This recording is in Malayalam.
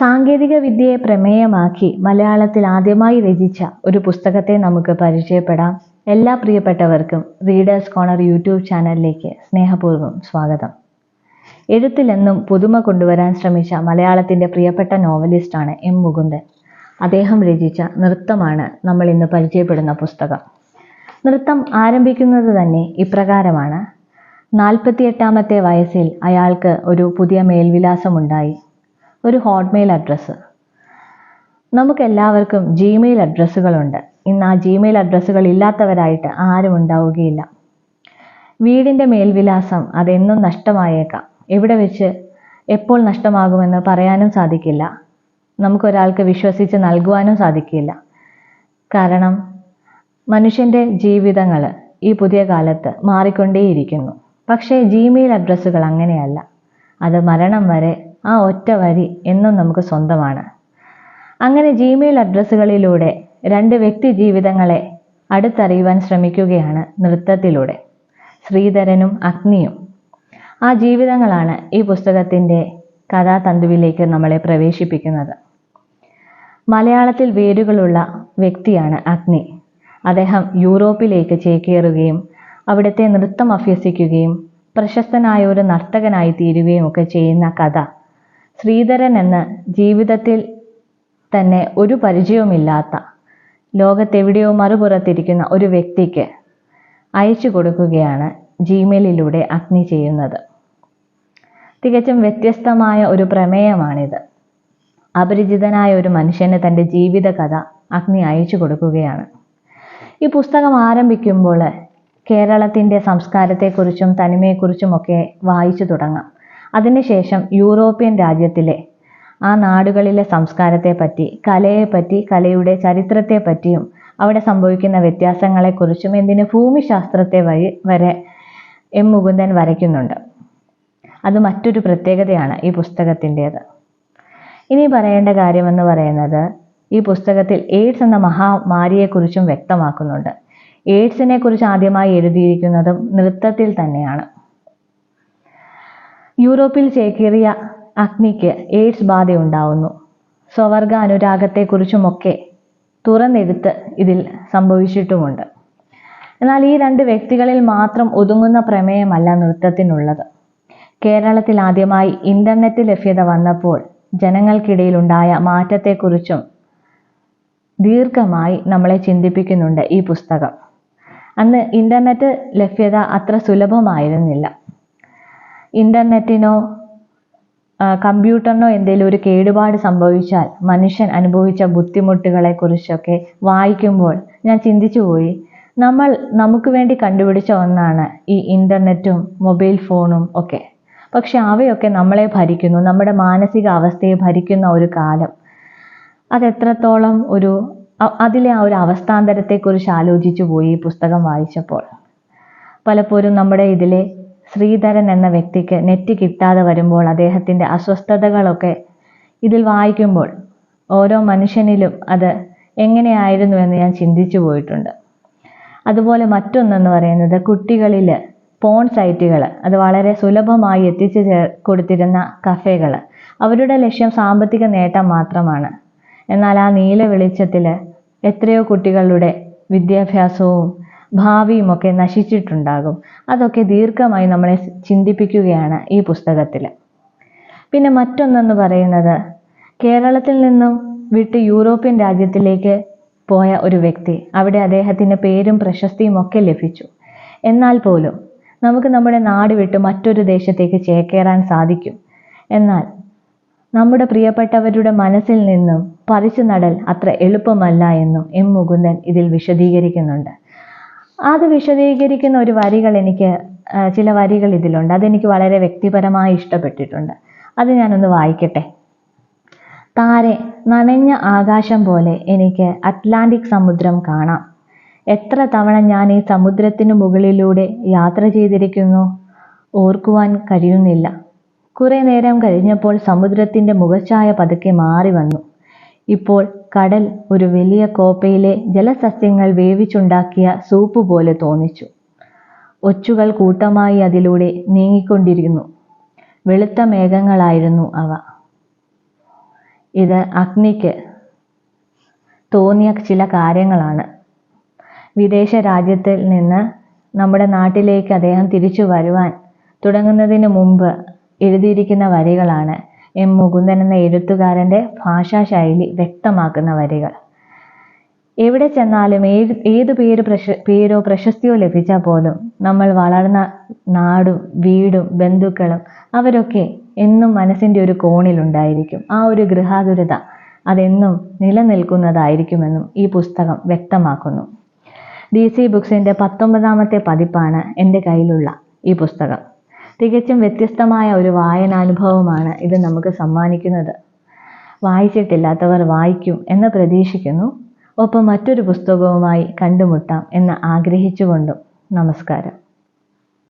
സാങ്കേതിക വിദ്യയെ പ്രമേയമാക്കി മലയാളത്തിൽ ആദ്യമായി രചിച്ച ഒരു പുസ്തകത്തെ നമുക്ക് പരിചയപ്പെടാം. എല്ലാ പ്രിയപ്പെട്ടവർക്കും റീഡേഴ്സ് കോർണർ യൂട്യൂബ് ചാനലിലേക്ക് സ്നേഹപൂർവം സ്വാഗതം. എഴുത്തിലെന്നും പുതുമ കൊണ്ടുവരാൻ ശ്രമിച്ച മലയാളത്തിന്റെ പ്രിയപ്പെട്ട നോവലിസ്റ്റാണ് എം മുകുന്ദൻ. അദ്ദേഹം രചിച്ച നൃത്തമാണ് നമ്മൾ ഇന്ന് പരിചയപ്പെടുന്ന പുസ്തകം. നൃത്തം ആരംഭിക്കുന്നത് തന്നെ ഇപ്രകാരമാണ്. നാൽപ്പത്തിയെട്ടാമത്തെ വയസ്സിൽ അയാൾക്ക് ഒരു പുതിയ മേൽവിലാസമുണ്ടായി. ഒരു ഹോട്ട്മെയിൽ അഡ്രസ്സ് നമുക്കെല്ലാവർക്കും ജിമെയിൽ അഡ്രസ്സുകളുണ്ട് ഇന്ന് ആ ജിമെയിൽ അഡ്രസ്സുകൾ ഇല്ലാത്തവരായിട്ട് ആരും ഉണ്ടാവുകയില്ല. വീടിന്റെ മേൽവിലാസം അതെന്നും നഷ്ടമായേക്കാം. എവിടെ വെച്ച് എപ്പോൾ നഷ്ടമാകുമെന്ന് പറയാനും സാധിക്കില്ല. നമുക്കൊരാൾക്ക് വിശ്വസിച്ച് നൽകുവാനും സാധിക്കില്ല. കാരണം മനുഷ്യന്റെ ജീവിതങ്ങൾ ഈ പുതിയ കാലത്ത് മാറിക്കൊണ്ടേയിരിക്കുന്നു. പക്ഷേ ജിമെയിൽ അഡ്രസ്സുകൾ അങ്ങനെയല്ല. അത് മരണം വരെ ആ ഒറ്റ വരി എന്നും നമുക്ക് സ്വന്തമാണ്. അങ്ങനെ ജിമെയിൽ അഡ്രസ്സുകളിലൂടെ രണ്ട് വ്യക്തി ജീവിതങ്ങളെ അടുത്തറിയുവാൻ ശ്രമിക്കുകയാണ് നൃത്തത്തിലൂടെ. ശ്രീധരനും അഗ്നിയും. ആ ജീവിതങ്ങളാണ് ഈ പുസ്തകത്തിന്റെ കഥാതന്തുവിലേക്ക് നമ്മളെ പ്രവേശിപ്പിക്കുന്നത്. മലയാളത്തിൽ വേരുകളുള്ള വ്യക്തിയാണ് അഗ്നി. അദ്ദേഹം യൂറോപ്പിലേക്ക് ചേക്കേറുകയും അവിടുത്തെ നൃത്തം അഭ്യസിക്കുകയും പ്രശസ്തനായ ഒരു നർത്തകനായി തീരുകയും ഒക്കെ ചെയ്യുന്ന കഥ. ശ്രീധരൻ എന്ന് ജീവിതത്തിൽ തന്നെ ഒരു പരിചയവുമില്ലാത്ത ലോകത്തെവിടെയോ മറുപുറത്തിരിക്കുന്ന ഒരു വ്യക്തിക്ക് അയച്ചു കൊടുക്കുകയാണ് ജിമെയിലിലൂടെ അഗ്നി ചെയ്യുന്നത്. തികച്ചും വ്യത്യസ്തമായ ഒരു പ്രമേയമാണിത്. അപരിചിതനായ ഒരു മനുഷ്യന് തന്റെ ജീവിതകഥ അഗ്നി അയച്ചു കൊടുക്കുകയാണ്. ഈ പുസ്തകം ആരംഭിക്കുമ്പോൾ കേരളത്തിന്റെ സംസ്കാരത്തെക്കുറിച്ചും തനിമയെക്കുറിച്ചുമൊക്കെ വായിച്ചു തുടങ്ങാം. അതിനുശേഷം യൂറോപ്യൻ രാജ്യത്തിലെ ആ നാടുകളിലെ സംസ്കാരത്തെപ്പറ്റി കലയെപ്പറ്റി കലയുടെ ചരിത്രത്തെപ്പറ്റിയും അവിടെ സംഭവിക്കുന്ന വ്യത്യാസങ്ങളെക്കുറിച്ചും എന്തിന് ഭൂമിശാസ്ത്രത്തെ വഴി വരെ എം മുകുന്ദൻ വരയ്ക്കുന്നുണ്ട്. അത് മറ്റൊരു പ്രത്യേകതയാണ് ഈ പുസ്തകത്തിന്റേത്. ഇനി പറയേണ്ട കാര്യമെന്ന് പറയുന്നത് ഈ പുസ്തകത്തിൽ എയ്ഡ്സ് എന്ന മഹാമാരിയെക്കുറിച്ചും വ്യക്തമാക്കുന്നുണ്ട്. എയ്ഡ്സിനെ കുറിച്ച് ആദ്യമായി എഴുതിയിരിക്കുന്നതും നൃത്തത്തിൽ തന്നെയാണ്. യൂറോപ്പിൽ ചേക്കേറിയ അഗ്നിക്ക് എയ്ഡ്സ് ബാധയുണ്ടാവുന്നു. സ്വവർഗ അനുരാഗത്തെക്കുറിച്ചുമൊക്കെ തുറന്നെടുത്ത് ഇതിൽ സംഭവിച്ചിട്ടുമുണ്ട്. എന്നാൽ ഈ രണ്ട് വ്യക്തികളിൽ മാത്രം ഒതുങ്ങുന്ന പ്രമേയമല്ല നൃത്തത്തിനുള്ളത്. കേരളത്തിൽ ആദ്യമായി ഇന്റർനെറ്റ് ലഭ്യത വന്നപ്പോൾ ജനങ്ങൾക്കിടയിലുണ്ടായ മാറ്റത്തെക്കുറിച്ചും ദീർഘമായി നമ്മളെ ചിന്തിപ്പിക്കുന്നുണ്ട് ഈ പുസ്തകം. അന്ന് ഇന്റർനെറ്റ് ലഭ്യത അത്ര സുലഭമായിരുന്നില്ല. ഇന്റർനെറ്റിനോ കമ്പ്യൂട്ടറിനോ എന്തെങ്കിലും ഒരു കേടുപാട് സംഭവിച്ചാൽ മനുഷ്യൻ അനുഭവിച്ച ബുദ്ധിമുട്ടുകളെ കുറിച്ചൊക്കെ വായിക്കുമ്പോൾ ഞാൻ ചിന്തിച്ചു പോയി. നമ്മൾ നമുക്ക് വേണ്ടി കണ്ടുപിടിച്ച ഒന്നാണ് ഈ ഇന്റർനെറ്റും മൊബൈൽ ഫോണും ഒക്കെ. പക്ഷെ അവയൊക്കെ നമ്മളെ ഭരിക്കുന്നു നമ്മുടെ മാനസിക അവസ്ഥയെ ഭരിക്കുന്ന ഒരു കാലം. അതെത്രത്തോളം ഒരു അതിലെ ആ ഒരു അവസ്ഥാന്തരത്തെക്കുറിച്ച് ആലോചിച്ചു പോയി ഈ പുസ്തകം വായിച്ചപ്പോൾ. പലപ്പോഴും നമ്മുടെ ഇതിലെ ശ്രീധരൻ എന്ന വ്യക്തിക്ക് നെറ്റ് കിട്ടാതെ വരുമ്പോൾ അദ്ദേഹത്തിന്റെ അസ്വസ്ഥതകളൊക്കെ ഇതിൽ വായിക്കുമ്പോൾ ഓരോ മനുഷ്യനിലും അത് എങ്ങനെയായിരുന്നു എന്ന് ഞാൻ ചിന്തിച്ചു പോയിട്ടുണ്ട്. അതുപോലെ മറ്റൊന്നെന്ന് പറയുന്നത് കുട്ടികളിൽ പോൺ സൈറ്റുകൾ അത് വളരെ സുലഭമായി എത്തിച്ചു കൊടുത്തിരുന്ന കഫേകൾ അവരുടെ ലക്ഷ്യം സാമ്പത്തിക നേട്ടം മാത്രമാണ്. എന്നാൽ ആ നീല വെളിച്ചത്തിൽ എത്രയോ കുട്ടികളുടെ വിദ്യാഭ്യാസവും ഭാവിയുമൊക്കെ നശിച്ചിട്ടുണ്ടാകും. അതൊക്കെ ദീർഘമായി നമ്മളെ ചിന്തിപ്പിക്കുകയാണ് ഈ പുസ്തകത്തിൽ പിന്നെ മറ്റൊന്നെന്ന് പറയുന്നത് കേരളത്തിൽ നിന്നും വിട്ട് യൂറോപ്യൻ രാജ്യത്തിലേക്ക് പോയ ഒരു വ്യക്തി അവിടെ അദ്ദേഹത്തിന് പേരും പ്രശസ്തിയും ഒക്കെ ലഭിച്ചു. എന്നാൽ പോലും നമുക്ക് നമ്മുടെ നാട് വിട്ട് മറ്റൊരു ദേശത്തേക്ക് ചേക്കേറാൻ സാധിക്കും. എന്നാൽ നമ്മുടെ പ്രിയപ്പെട്ടവരുടെ മനസ്സിൽ നിന്നും പറിച്ചു നടൽ അത്ര എളുപ്പമല്ല എന്നും എം മുകുന്ദൻ ഇതിൽ വിശദീകരിക്കുന്നുണ്ട്. അത് വിശദീകരിക്കുന്ന ഒരു വരികൾ എനിക്ക് ചില വരികൾ ഇതിലുണ്ട്. അതെനിക്ക് വളരെ വ്യക്തിപരമായി ഇഷ്ടപ്പെട്ടിട്ടുണ്ട്. അത് ഞാനൊന്ന് വായിക്കട്ടെ. താരെ നനഞ്ഞ ആകാശം പോലെ എനിക്ക് അറ്റ്ലാന്റിക് സമുദ്രം കാണാം. എത്ര തവണ ഞാൻ ഈ സമുദ്രത്തിനു മുകളിലൂടെ യാത്ര ചെയ്തിരിക്കുന്നു? ഓർക്കുവാൻ കഴിയുന്നില്ല. കുറേ നേരം കഴിഞ്ഞപ്പോൾ സമുദ്രത്തിന്റെ മുഖച്ഛായ പതുക്കെ മാറി വന്നു. ഇപ്പോൾ കടൽ ഒരു വലിയ കോപ്പയിലെ ജലസസ്യങ്ങൾ വേവിച്ചുണ്ടാക്കിയ സൂപ്പ് പോലെ തോന്നിച്ചു. ഒച്ചുകൾ കൂട്ടമായി അതിലൂടെ നീങ്ങിക്കൊണ്ടിരുന്നു വെളുത്ത മേഘങ്ങളായിരുന്നു അവ. ഇത് അഗ്നിക്ക് തോന്നിയ ചില കാര്യങ്ങളാണ്. വിദേശ രാജ്യത്തിൽ നിന്ന് നമ്മുടെ നാട്ടിലേക്ക് അദ്ദേഹം തിരിച്ചു വരുവാൻ തുടങ്ങുന്നതിന് മുമ്പ് എഴുതിയിരിക്കുന്ന വരികളാണ്. എം മുകുന്ദൻ എന്ന എഴുത്തുകാരന്റെ ഭാഷാശൈലി വ്യക്തമാക്കുന്ന വരികൾ. എവിടെ ചെന്നാലും ഏത് ഏത് പേര് പ്രശ പേരോ പ്രശസ്തിയോ ലഭിച്ചാൽ പോലും നമ്മൾ വളർന്ന നാടും വീടും ബന്ധുക്കളും അവരൊക്കെ എന്നും മനസ്സിന്റെ ഒരു കോണിലുണ്ടായിരിക്കും ആ ഒരു ഗൃഹാതുരത അതെന്നും നിലനിൽക്കുന്നതായിരിക്കുമെന്നും ഈ പുസ്തകം വ്യക്തമാക്കുന്നു. ഡി സി ബുക്സിന്റെ പത്തൊമ്പതാമത്തെ പതിപ്പാണ് എന്റെ കയ്യിലുള്ള ഈ പുസ്തകം. തികച്ചും വ്യത്യസ്തമായ ഒരു വായനാനുഭവമാണ് ഇത് നമുക്ക് സമ്മാനിക്കുന്നത്. വായിച്ചിട്ടില്ലാത്തവർ വായിക്കും എന്ന് പ്രതീക്ഷിക്കുന്നു. ഒപ്പം മറ്റൊരു പുസ്തകവുമായി കണ്ടുമുട്ടാം എന്ന് ആഗ്രഹിച്ചുകൊണ്ടും. നമസ്കാരം.